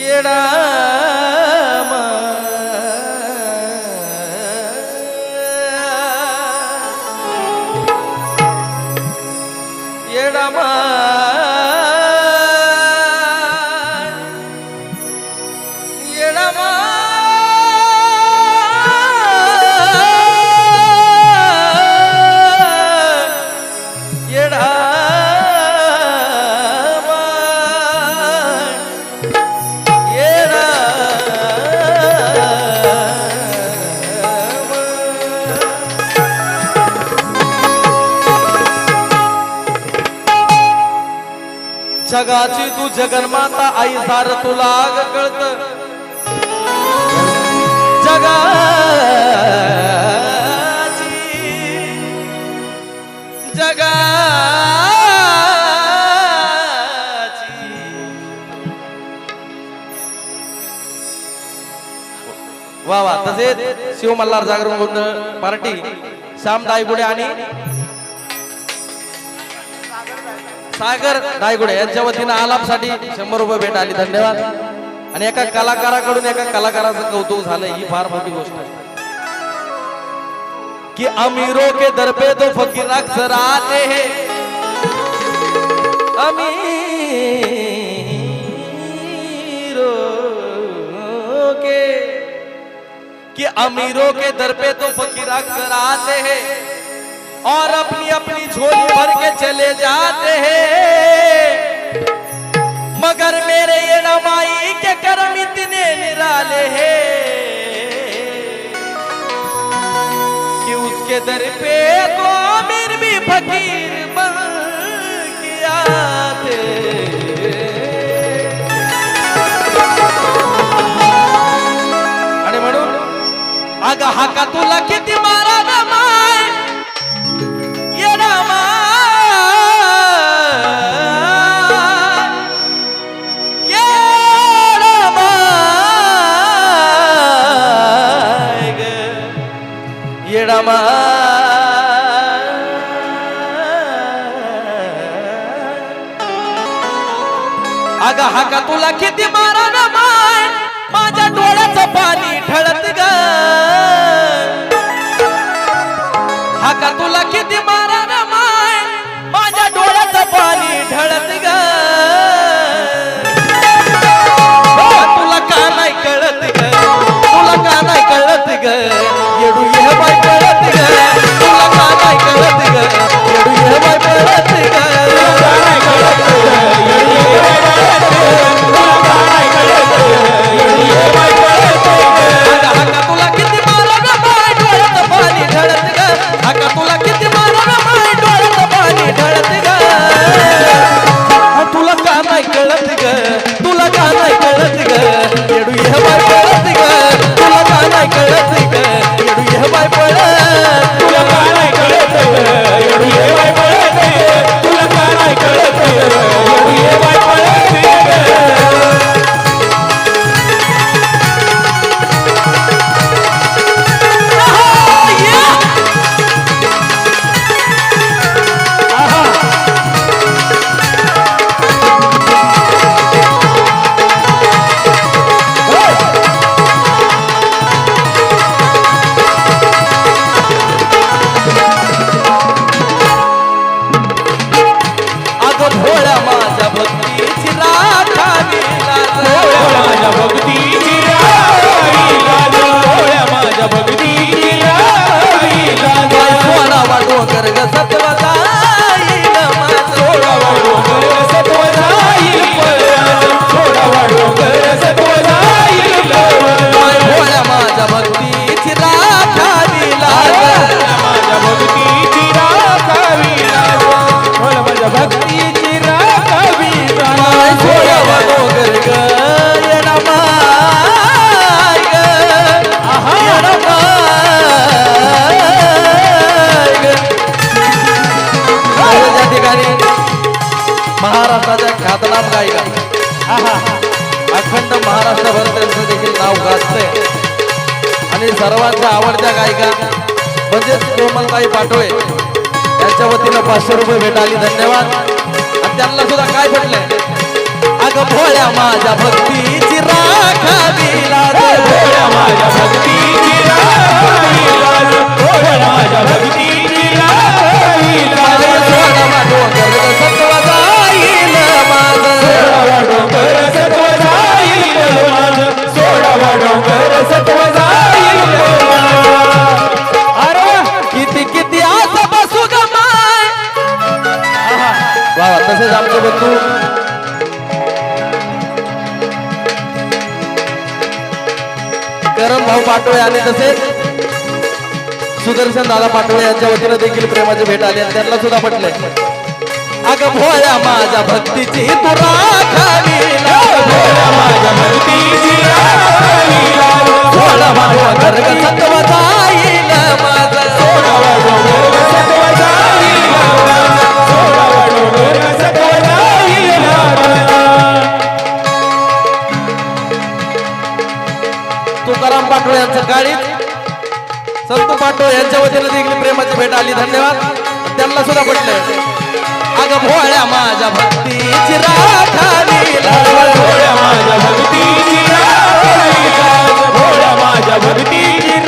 येडा जगाची तू जगन्माता आई सार तुला आग कळत. जगाची जगाची. वा वा तसेच शिव मल्हार जागरण गोंधळ पार्टी श्याम दायगुडे आणि सागर दायगुडे यांच्या वतीनं आलापसाठी शंभर रुपये भेट आली. धन्यवाद. आणि एका कलाकाराकडून एका कलाकाराचं कौतुक झालं. ही फार मोठी गोष्ट आहे. कि अमीरों के दर पे तो फकीर अक्सर आते हैं. अमीरों के कि अमीरों के दर पे तो फकीर अक्सर आते हैं. और अपनी अपनी झोली भर के चले जाते हैं। मगर मेरे ये नमाई के कर्म इतने निराले हैं कि उसके दर पे तो आमिर भी फकीर बन गया थे आणि अग हा का तुला किती मारा ना तुला किती मारा ना माय? माझ्या डोळ्याचं पाणी ढळत ग. हो, तुला का नाही कळत ग? तुला का नाही कळत ग? येडू ये बाय कळत ग? तुला का नाही कळत ग? येडू ये बाय कळत म्हणजेच कोमलताई पाटोळे यांच्या वतीनं पाचशे रुपये भेट आली धन्यवाद. आणि त्यांना सुद्धा काय भेटले अग भोळ्या माझ्या भक्तीची राखावी भोळ्या माझ्या भक्तीची राखावी भोळ्या माझ्या भक्ती वा तसेच आमचे बंधू. करम भाऊ पाटोळे आले तसेच सुदर्शन दादा पाटोळे यांच्या वतीनं देखील प्रेमाची भेट आली आणि त्यांना सुद्धा म्हटले अग भोया माझ्या भक्तीची तुरा खाली माझ्या भक्तीची माझा गर्ग माझा. पाटो यांच्या वतीनं देखील प्रेमाची भेट आली. धन्यवाद. त्यांना सुद्धा पटलंय. अग भोळ्या माझ्या भक्तीची राखाली भक्तीची भक्तीची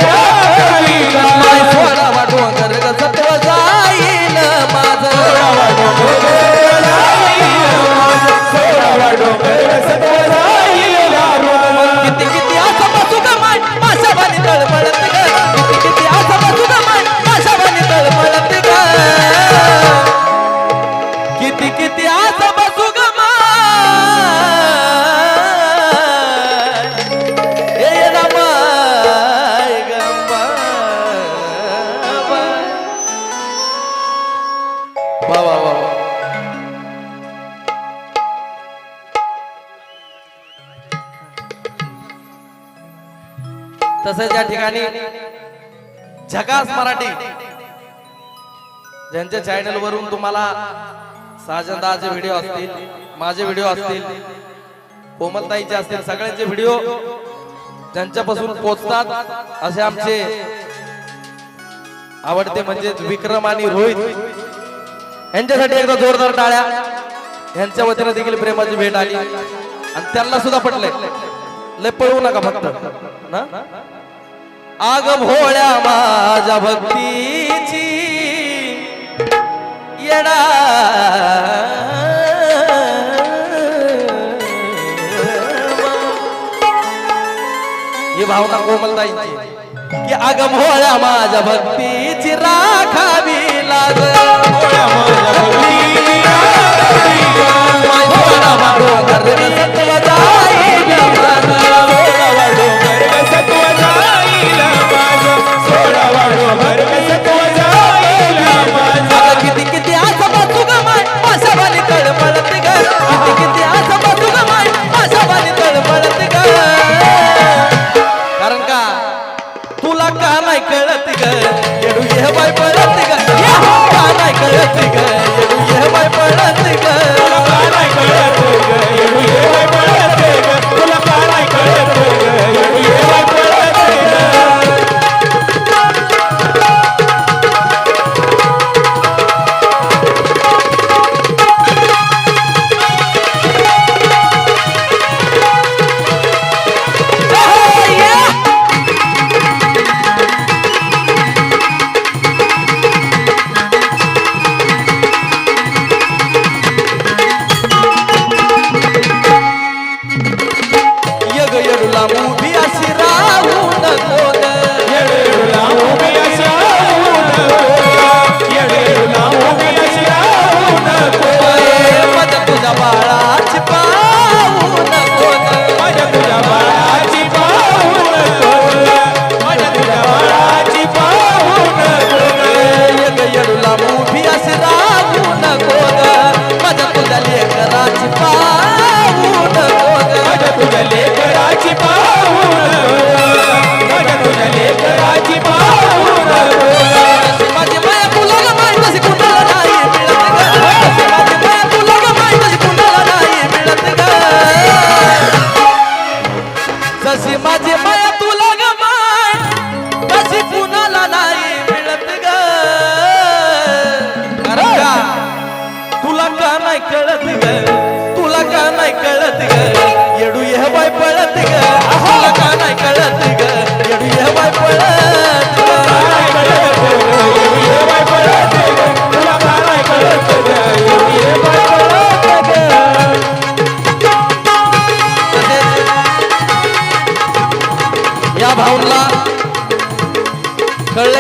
तसेच या ठिकाणी झकास मराठी ज्यांच्या चॅनल वरून तुम्हाला साजनदाचे व्हिडिओ असतील माझे व्हिडिओ असतील कोमलताईचे असतील सगळ्यांचे व्हिडिओ ज्यांच्यापासून पोचतात असे आमचे आवडते म्हणजे विक्रम आणि रोहित. यांच्यासाठी एकदा जोरदार टाळ्या. यांच्या वतीनं देखील प्रेमाची भेट आली. आणि त्यांना सुद्धा पटले लय पळवू नका फक्त. ना? आग भोळ्या माझ्या भक्तीची येणा ही भावना कोमलताईची. की आग भोळ्या माझ्या भक्तीची राखावी लाग भोळ्या माझ्या भक्ती राखावी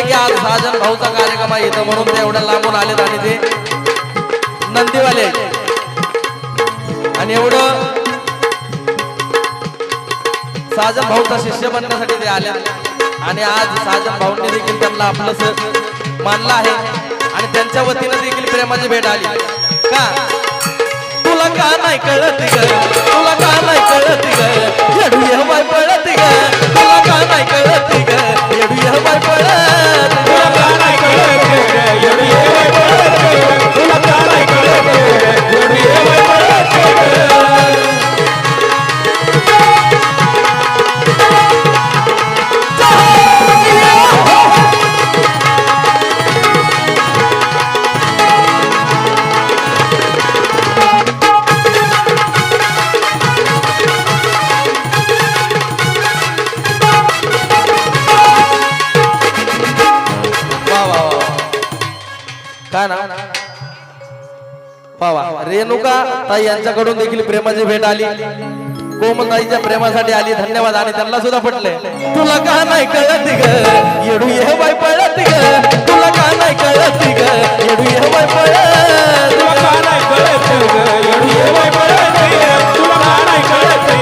की आज साजन भाऊचा कार्यक्रम आहे इथं. म्हणून ते एवढ्या लांबून आलेत आणि ते नंदीवाले आणि एवढं साजन भाऊचा शिष्य बनण्यासाठी ते आले आणि आज साजन भाऊंनी देखील त्यांना आपलंस मानलं आहे. आणि त्यांच्या वतीनं देखील प्रेमाची भेट आली. का? तुला का नाही कळत तुला का नाही कळत ग? काय ना पावा रेणुका ताई यांच्याकडून देखील प्रेमाची भेट आली. कोमताईच्या प्रेमासाठी आली. धन्यवाद. आणि त्यांना सुद्धा पटले. तुला का नाही कळत ग? येडू ये बाय पळत ग. तुला का नाही कळत ग? येडू ये बाय पळत तुला का नाही कळत ग? एवढी येवाय पळत ग. तुला का नाही कळत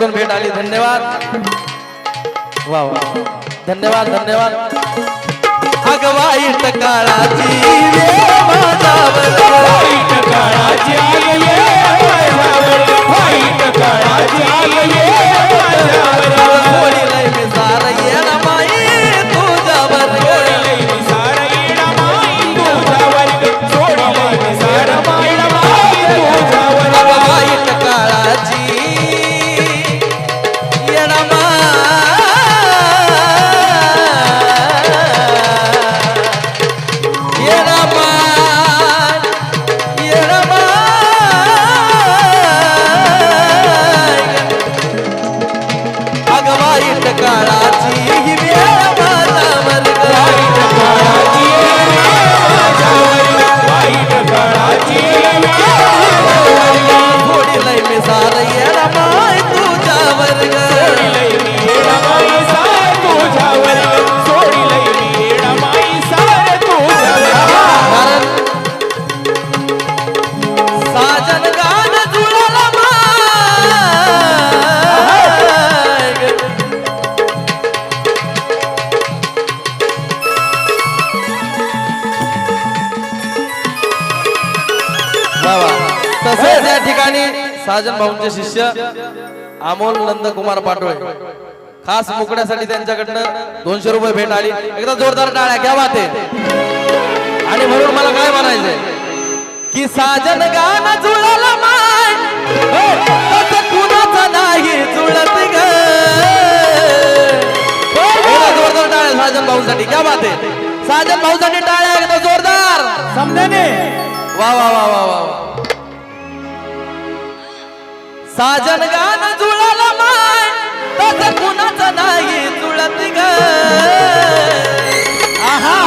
यांच्याकडून भेट आली. धन्यवाद. वा वा धन्यवाद धन्यवाद. अगवाईट काळाची वाईट काळाची. वाईट काळाची अगवाईट तसेच या ठिकाणी साजन भाऊंचे शिष्य अमोल नंदकुमार पाटोळे. खास मुकण्यासाठी त्यांच्याकडनं दोनशे रुपये भेट आली. एकदा जोरदार टाळ्या घ्या वाते आणि म्हणून मला काय म्हणायचंय? की साजन गाणं जुळलं माय. कुणाचं नाही जुळत ग. जोरदार टाळ्या साजन भाऊसाठी. क्या बात आहे. साजन भाऊसाठी टाळ्या एकदा जोरदार. समजाने. वा वा वा वा वा वा. साजन गान जुळाला माय तस कुणाचं नाही जुळत ग. आहा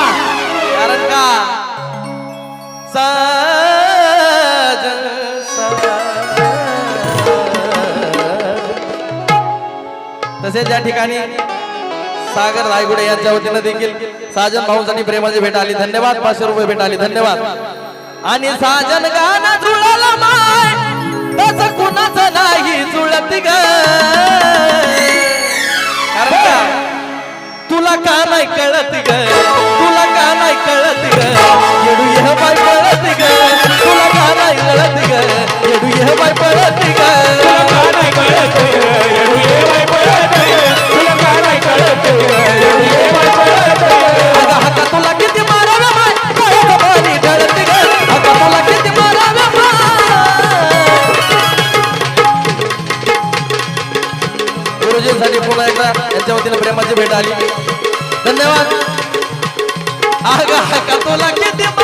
कारण का? साजन तसेच या ठिकाणी सागर रायगुडे यांच्या वतीनं देखील साजन भाऊसाठी प्रेमाची भेट आली. धन्यवाद पाचशे रुपये भेट आली. धन्यवाद. आणि साजन गाणं जुळाला माय कुणाच कुणाच नाही जुळत ग. का तुला का नाही कळत ग? तुला का नाही कळत ग? येडू ये बाय पळत ग. तुला का नाही कळत ग? येडू ये बाय पळत ग. तुला का नाही कळत ग? एवढी येवाय पळत ग. तुला का नाही कळत ग? प्रेमाची भेट आली धन्यवाद आगा का तोला किती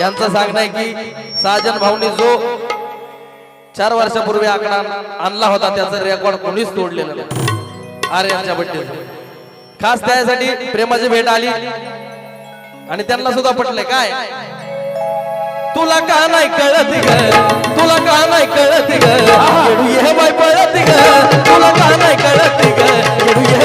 यांचं सांगणं आहे की साजन भाऊनी जो चार वर्षापूर्वी आकडा आणला होता त्याचं रेकॉर्ड कोणीच तोडलेलं नाही. आर्यांच्या बड्डेचं खास त्यासाठी प्रेमाची भेट आली. आणि त्यांना सुद्धा पटले काय? तुला का नाही कळत ग? तुला का नाही कळत ग? हे बाय पळत ग. तुला का नाही कळत ग?